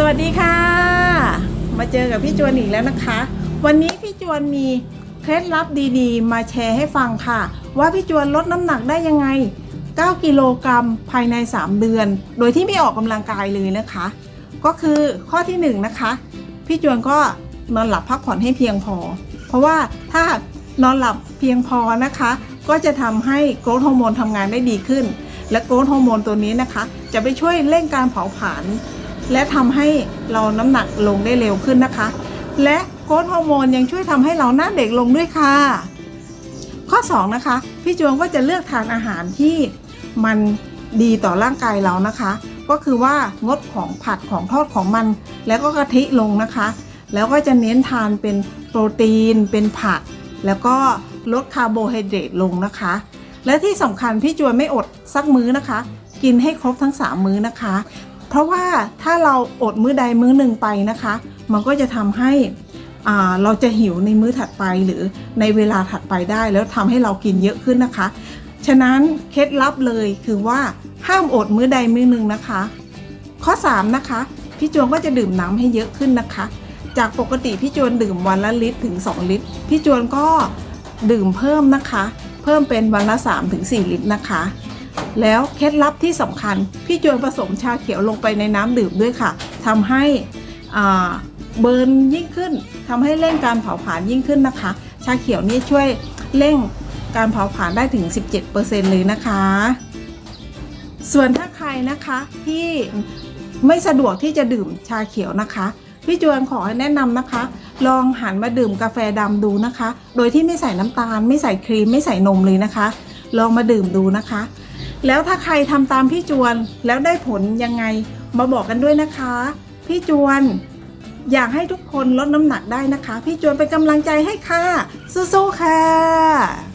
สวัสดีค่ะ มาเจอกับพี่จวนอีกแล้วนะคะ วันนี้พี่จวนมีเคล็ดลับดีๆ มาแชร์ให้ฟังค่ะ ว่าพี่จวนลดน้ำหนักได้ยังไง 9 กิโลกรัมภายใน 3 เดือน โดยที่ไม่ออกกำลังกายเลยนะคะ ก็คือข้อที่ 1 นะคะ พี่จวนก็นอนหลับพักผ่อนให้เพียงพอ เพราะว่าถ้านอนหลับเพียงพอนะคะ ก็จะทำให้โกรทฮอร์โมนทำงานได้ดีขึ้น และโกรทฮอร์โมนตัวนี้นะคะ จะไปช่วยเร่งการเผาผลาญ และทำให้เราน้ำหนักลงได้เร็วขึ้นนะคะ และโกรทฮอร์โมนยังช่วยทำให้เราหน้าเด็กลงด้วยค่ะ ข้อ 2 นะคะ พี่จวงก็จะเลือกทานอาหารที่มันดีต่อร่างกายเรานะคะ ก็คือว่างดของผัดของทอดของมัน แล้วก็กะทิลงนะคะ แล้วก็จะเน้นทานเป็นโปรตีน เป็นผัก แล้วก็ลดคาร์โบไฮเดรตลงนะคะ และที่สำคัญพี่จวนไม่อดสักมื้อนะคะ กินให้ครบทั้ง 3 มื้อนะคะ เพราะว่าถ้าเราอดมื้อใดมื้อหนึ่งไปนะคะ มันก็จะทำให้เราจะหิวในมื้อถัดไปหรือในเวลาถัดไปได้ แล้วทำให้เรากินเยอะขึ้นนะคะ ฉะนั้นเคล็ดลับเลยคือว่าห้ามอดมื้อใดมื้อหนึ่งนะคะ ข้อ 3 นะคะ พี่จวนก็จะดื่มน้ำให้เยอะขึ้นนะคะ จากปกติพี่จวนดื่มวันละลิตรถึง 2 ลิตร พี่จวนก็ดื่มเพิ่มนะคะ เพิ่มเป็นวันละ3ถึง4ลิตรนะคะ แล้วเคล็ดลับที่สำคัญ พี่จวนผสมชาเขียวลงไปในน้ำดื่มด้วยค่ะทำให้อ่าเบิร์นยิ่งขึ้นทำให้เร่งการเผาผลาญยิ่งขึ้นนะคะ ชาเขียวนี่ช่วยเร่งการเผาผลาญได้ถึง 17%เลยนะคะ ส่วนถ้าใครนะคะที่ไม่สะดวกที่จะดื่มชาเขียวนะคะพี่จวนขอแนะนำนะคะ ลองหันมาดื่มกาแฟดำดูนะคะ โดยที่ไม่ใส่น้ำตาล ไม่ใส่ครีม ไม่ใส่นมเลยนะคะ ลองมาดื่มดูนะคะ แล้วถ้าใครทำตามพี่จวนแล้วได้ผลยังไงมาบอกกันด้วยนะคะ พี่จวนอยากให้ทุกคนลดน้ำหนักได้นะคะ พี่จวนเป็นกำลังใจให้ค่ะสู้ๆค่ะ